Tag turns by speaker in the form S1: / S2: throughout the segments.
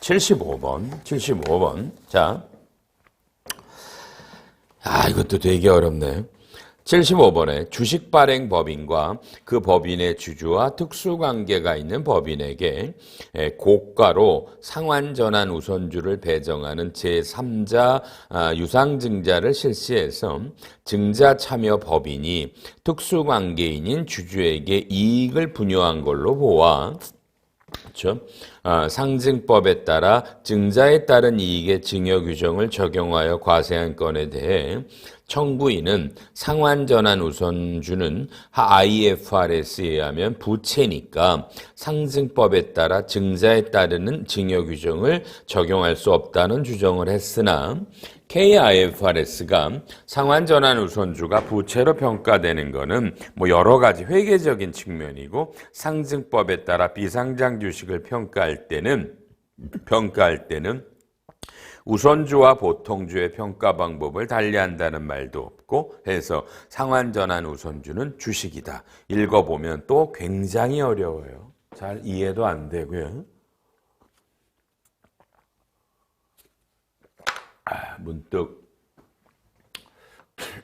S1: (75번) (75번) 자 아, 이것도 되게 어렵네. 75번에 주식 발행 법인과 그 법인의 주주와 특수 관계가 있는 법인에게 에, 고가로 상환 전환 우선주를 배정하는 제3자 아, 유상증자를 실시해서 증자 참여 법인이 특수 관계인인 주주에게 이익을 분요한 걸로 보아 그렇죠? 아, 상증법에 따라 증자에 따른 이익의 증여 규정을 적용하여 과세한 건에 대해 청구인은 상환전환 우선주는 IFRS에 의하면 부채니까 상증법에 따라 증자에 따르는 증여 규정을 적용할 수 없다는 주장을 했으나 KIFRS가 상환전환 우선주가 부채로 평가되는 것은 뭐 여러 가지 회계적인 측면이고 상증법에 따라 비상장 주식을 평가할 때는 평가할 때는 우선주와 보통주의 평가 방법을 달리한다는 말도 없고 해서 상환전환 우선주는 주식이다. 읽어보면 또 굉장히 어려워요. 잘 이해도 안 되고요. 아, 문득.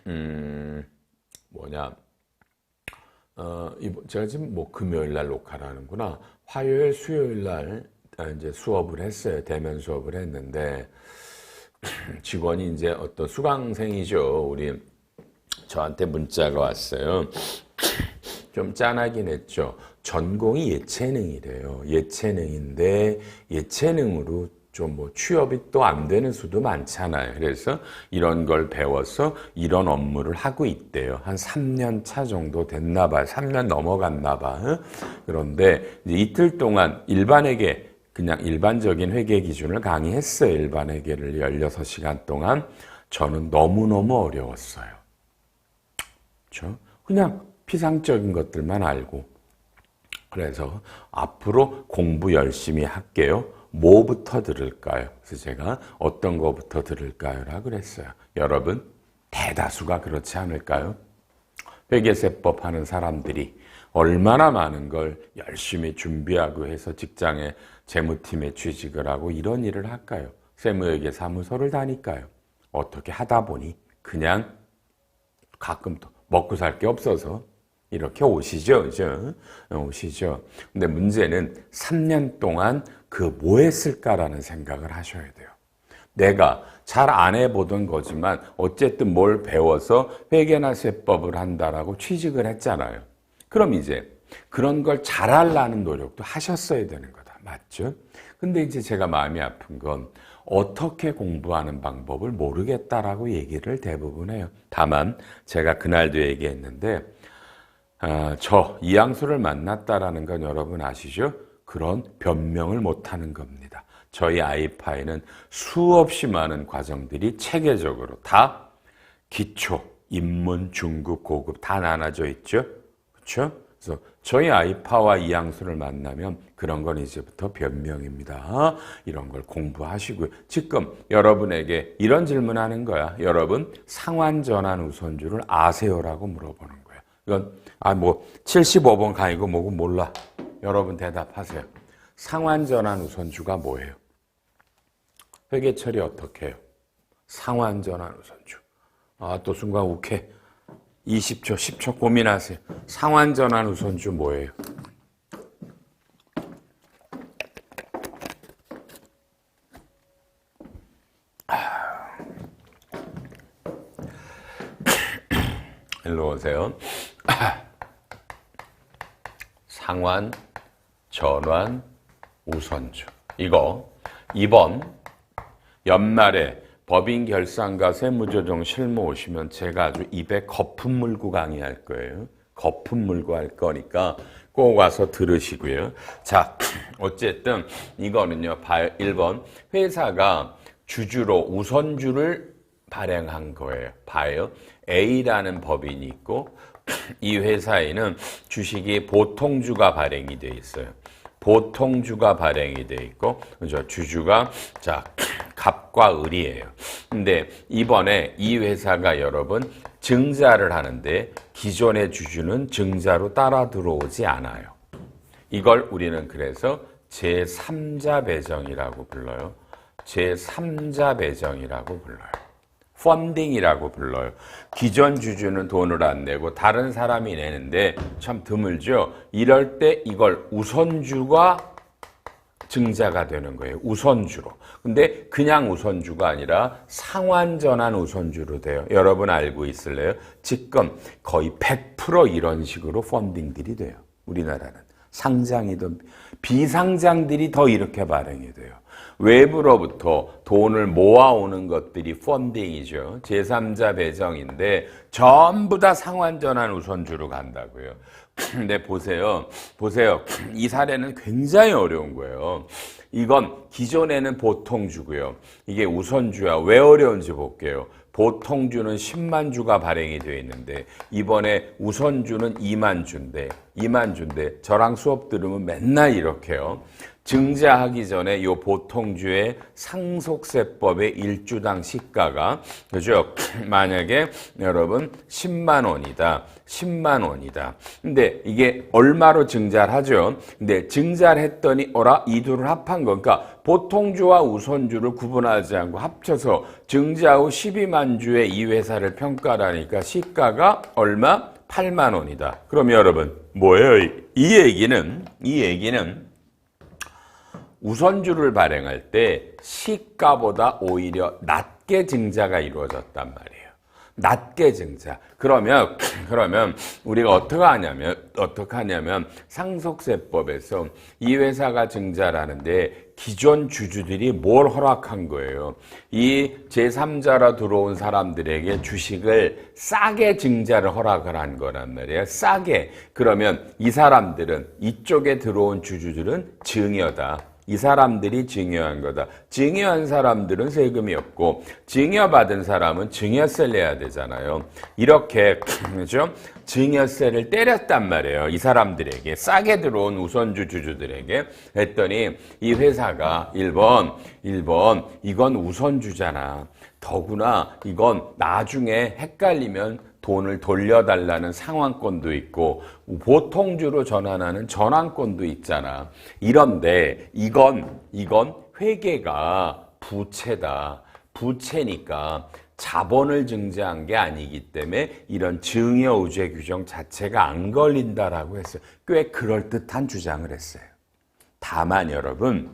S1: 음 뭐냐. 어 제가 지금 뭐 금요일 날 녹화를 하는구나. 화요일 수요일 날 아, 이제 수업을 했어요. 대면 수업을 했는데. 직원이 이제 어떤 수강생이죠. 우리 저한테 문자가 왔어요. 좀 짠하긴 했죠. 전공이 예체능이래요. 예체능인데 예체능으로 좀 뭐 취업이 또 안 되는 수도 많잖아요. 그래서 이런 걸 배워서 이런 업무를 하고 있대요. 한 3년 차 정도 됐나 봐요. 3년 넘어갔나 봐. 그런데 이틀 동안 일반에게 그냥 일반적인 회계 기준을 강의했어요. 일반 회계를 16시간 동안. 저는 너무너무 어려웠어요. 그렇죠? 그냥 피상적인 것들만 알고. 그래서 앞으로 공부 열심히 할게요. 뭐부터 들을까요? 그래서 제가 어떤 거부터 들을까요? 라고 그랬어요. 여러분, 대다수가 그렇지 않을까요? 회계세법 하는 사람들이 얼마나 많은 걸 열심히 준비하고 해서 직장에 재무팀에 취직을 하고 이런 일을 할까요? 세무회계 사무소를 다닐까요? 어떻게 하다 보니 그냥 가끔 또 먹고 살 게 없어서 이렇게 오시죠, 그죠? 오시죠. 근데 문제는 3년 동안 그 뭐 했을까라는 생각을 하셔야 돼요. 내가 잘 안 해보던 거지만 어쨌든 뭘 배워서 회계나 세법을 한다라고 취직을 했잖아요. 그럼 이제 그런 걸 잘하려는 노력도 하셨어야 되는 거다. 맞죠? 근데 이제 제가 마음이 아픈 건 어떻게 공부하는 방법을 모르겠다라고 얘기를 대부분 해요. 다만 제가 그날도 얘기했는데 아, 저 이양수를 만났다라는 건 여러분 아시죠? 그런 변명을 못하는 겁니다. 저희 아이파이는 수없이 많은 과정들이 체계적으로 다 기초, 입문, 중급, 고급 다 나눠져 있죠. 그렇죠? 그래서 저희 아이파와 이양수를 만나면 그런 건 이제부터 변명입니다. 이런 걸 공부하시고요. 지금 여러분에게 이런 질문하는 거야. 여러분 상환전환 우선주를 아세요라고 물어보는 거야. 이건 아 뭐 75번 강의고 뭐고 몰라. 여러분 대답하세요. 상환전환 우선주가 뭐예요? 회계 처리 어떻게 해요? 상환전환 우선주. 아, 또 순간 욱해. 20초, 10초 고민하세요. 상환전환 우선주 뭐예요? 일로 오세요. 상환, 전환, 우선주. 이거 2번 연말에 법인 결산과 세무조정 실무 오시면 제가 아주 입에 거품 물고 강의할 거예요. 거품 물고 할 거니까 꼭 와서 들으시고요. 자, 어쨌든 이거는요. 1번 회사가 주주로 우선주를 발행한 거예요. 봐요. A라는 법인이 있고 이 회사에는 주식이 보통주가 발행이 돼 있어요. 보통주가 발행이 돼 있고? 주주가 자 갑과 을이에요. 근데 이번에 이 회사가 여러분 증자를 하는데 기존의 주주는 증자로 따라 들어오지 않아요. 이걸 우리는 그래서 제3자 배정이라고 불러요. 제3자 배정이라고 불러요. 펀딩이라고 불러요. 기존 주주는 돈을 안 내고 다른 사람이 내는데 참 드물죠. 이럴 때 이걸 우선주가 증자가 되는 거예요. 우선주로. 근데 그냥 우선주가 아니라 상환전환 우선주로 돼요. 여러분 알고 있을래요? 지금 거의 100% 이런 식으로 펀딩들이 돼요. 우리나라는. 상장이든 비상장들이 더 이렇게 발행이 돼요. 외부로부터 돈을 모아오는 것들이 펀딩이죠. 제3자 배정인데 전부 다 상환전환 우선주로 간다고요. 근데 보세요. 보세요. 이 사례는 굉장히 어려운 거예요. 이건 기존에는 보통주고요. 이게 우선주야. 왜 어려운지 볼게요. 보통 주는 10만 주가 발행이 되어 있는데 이번에 우선 주는 2만 주인데 2만 주인데 저랑 수업 들으면 맨날 이렇게요. 증자하기 전에 요 보통 주의 상속세법의 일주당 시가가 그죠? 만약에 여러분 10만 원이다. 10만 원이다. 근데 이게 얼마로 증자를 하죠? 근데 증자를 했더니 어라 이두를 합한 거. 그러니까 보통주와 우선주를 구분하지 않고 합쳐서 증자 후 12만 주의 이 회사를 평가하니까 시가가 얼마? 8만 원이다. 그럼 여러분 뭐예요? 이- 이 얘기는 이 얘기는 우선주를 발행할 때 시가보다 오히려 낮게 증자가 이루어졌단 말이에요. 낮게 증자. 그러면 그러면 우리가 어떻게 하냐면 어떻게 하냐면 상속세법에서 이 회사가 증자를 하는데 기존 주주들이 뭘 허락한 거예요. 이 제3자로 들어온 사람들에게 주식을 싸게 증자를 허락을 한 거란 말이에요. 싸게. 그러면 이 사람들은 이쪽에 들어온 주주들은 증여다. 이 사람들이 증여한 거다. 증여한 사람들은 세금이 없고 증여받은 사람은 증여세를 내야 되잖아요. 이렇게 그죠? 증여세를 때렸단 말이에요. 이 사람들에게 싸게 들어온 우선주 주주들에게 했더니 이 회사가 1번 1번 이건 우선주잖아. 더구나 이건 나중에 헷갈리면 돈을 돌려달라는 상환권도 있고 보통주로 전환하는 전환권도 있잖아. 이런데 이건 이건 회계가 부채다. 부채니까 자본을 증자한 게 아니기 때문에 이런 증여 우죄 규정 자체가 안 걸린다라고 했어요. 꽤 그럴듯한 주장을 했어요. 다만 여러분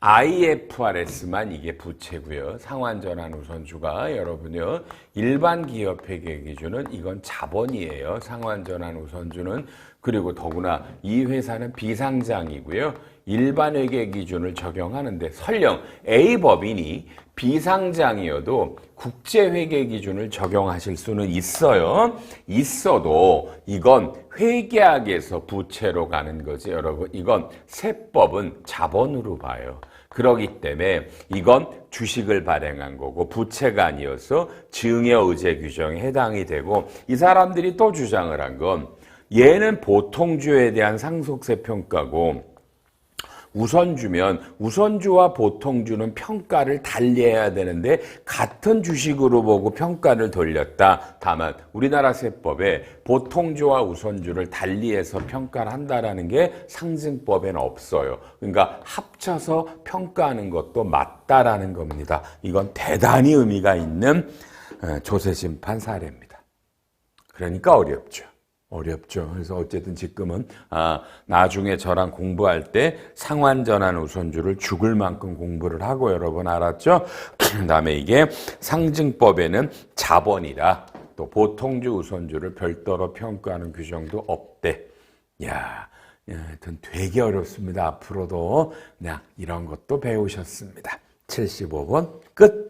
S1: IFRS만 이게 부채고요. 상환전환 우선주가 여러분요. 일반 기업 회계 기준은 이건 자본이에요. 상환전환 우선주는 그리고 더구나 이 회사는 비상장이고요. 일반 회계 기준을 적용하는데 설령 A 법인이 비상장이어도 국제 회계 기준을 적용하실 수는 있어요. 있어도 이건 회계학에서 부채로 가는 거지, 여러분. 이건 세법은 자본으로 봐요. 그러기 때문에 이건 주식을 발행한 거고 부채가 아니어서 증여 의제 규정에 해당이 되고 이 사람들이 또 주장을 한 건 얘는 보통주에 대한 상속세 평가고 우선주면 우선주와 보통주는 평가를 달리해야 되는데 같은 주식으로 보고 평가를 돌렸다. 다만 우리나라 세법에 보통주와 우선주를 달리해서 평가를 한다라는 게 상증법에는 없어요. 그러니까 합쳐서 평가하는 것도 맞다라는 겁니다. 이건 대단히 의미가 있는 어, 조세심판 사례입니다. 그러니까 어렵죠. 어렵죠. 그래서 어쨌든 지금은 아 나중에 저랑 공부할 때 상환 전환 우선주를 죽을 만큼 공부를 하고 여러분 알았죠? 그다음에 이게 상증법에는 자본이라 또 보통주 우선주를 별도로 평가하는 규정도 없대. 야, 야, 하여튼 되게 어렵습니다. 앞으로도 그냥 이런 것도 배우셨습니다. 75번 끝.